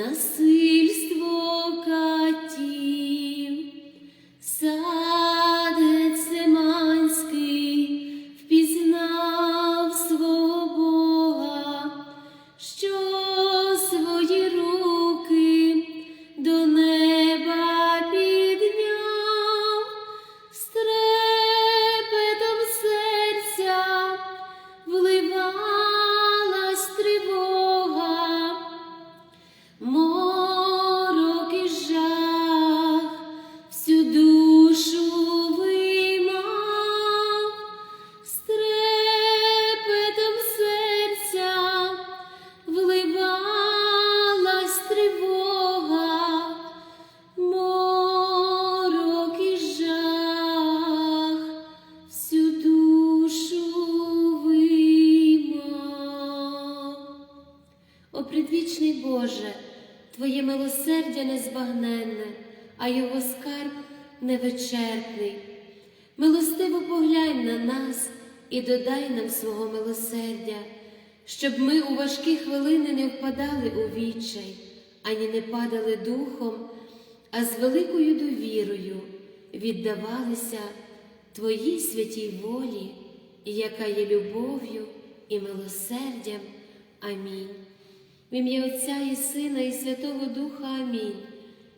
nasıl невичерпний. Милостиво поглянь на нас і додай нам свого милосердя, щоб ми у важкі хвилини не впадали у відчай, ані не падали духом, а з великою довірою віддавалися Твоїй святій волі, яка є любов'ю і милосердям. Амінь. В ім'я Отця і Сина, і Святого Духа Амінь.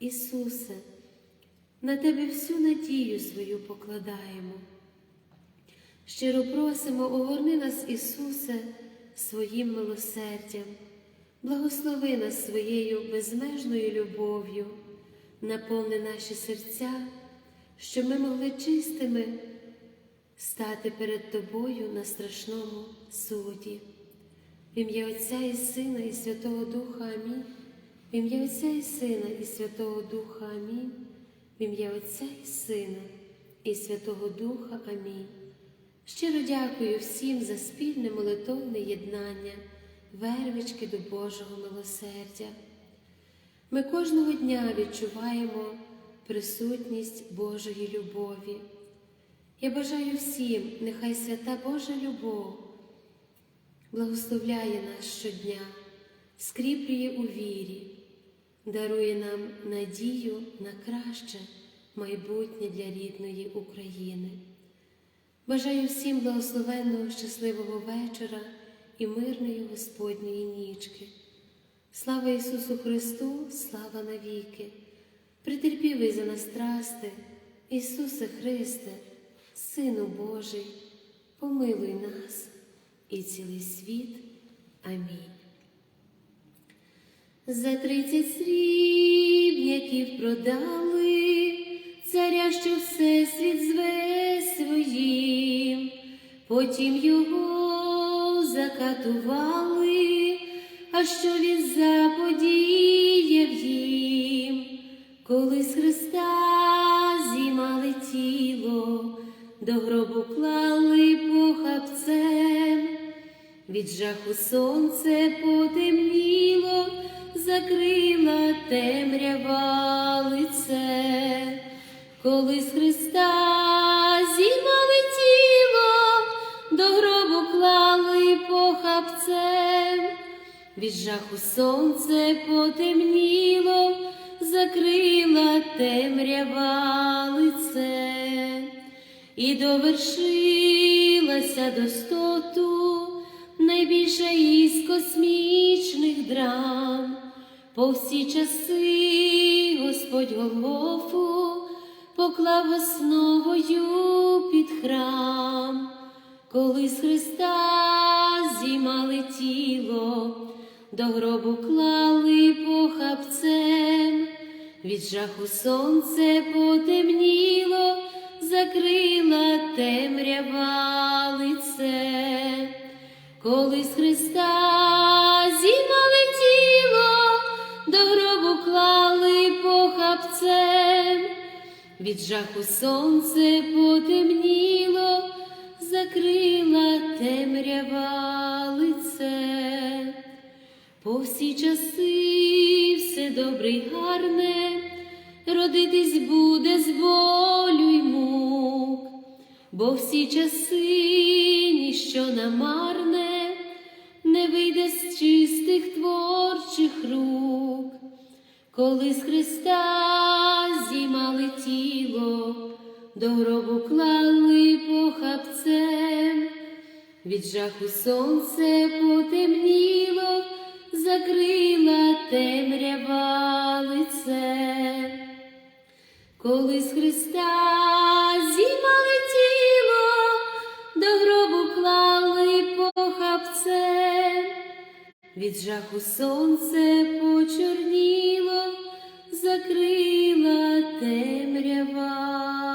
Ісусе, на Тебе всю надію свою покладаємо. Щиро просимо, огорни нас, Ісусе, своїм милосердям, благослови нас своєю безмежною любов'ю, наповни наші серця, щоб ми могли чистими стати перед Тобою на страшному суді. В ім'я Отця і Сина, і Святого Духа Амінь. В ім'я Отця і Сина, і Святого Духа Амінь. В ім'я Отця і Сина, і Святого Духа Амінь. Щиро дякую всім за спільне молитовне єднання, вервички до Божого милосердя. Ми кожного дня відчуваємо присутність Божої любові. Я бажаю всім, нехай свята Божа любов благословляє нас щодня, скріплює у вірі, дарує нам надію на краще майбутнє для рідної України. Бажаю всім благословенного, щасливого вечора і мирної Господньої нічки. Слава Ісусу Христу, слава навіки! Притерпівий за нас страсти, Ісусе Христе, Сину Божий, помилуй нас і цілий світ. Амінь. За тридцять срібняків продали царя, що всесвіт зве своїм, потім його закатували, а що він заподіяв їм, коли з Христа зіймали тіло, до гробу клали похапцем. Від жаху сонце потемніло, закрила темрява лице, коли з Христа зіймали тіло, до гробу клали похапцем. Від жаху сонце потемніло, закрила темрява лице, і довершилася достоту найбільша із космічних драм. По всі часи Господь Голгофу поклав основою під храм, коли з Христа зіймали тіло, до гробу клали похапцем, від жаху сонце потемніло, закрила темрява лице, коли з Христа зіймали гробу похапцем, від жаху сонце потемніло, закрила темрява лице. По всі часи все добре й гарне, родитись буде з болю й мук, бо всі часи ніщо намарне, не вийде з чистих творчих рук, коли з Христа зіймали тіло, до гробу клали похапцем. Від жаху сонце потемніло, закрила темрява лице, коли з Христа зіймали тіло, до гробу клали похапцем. Від жаху сонце почорніло, закрила темрява.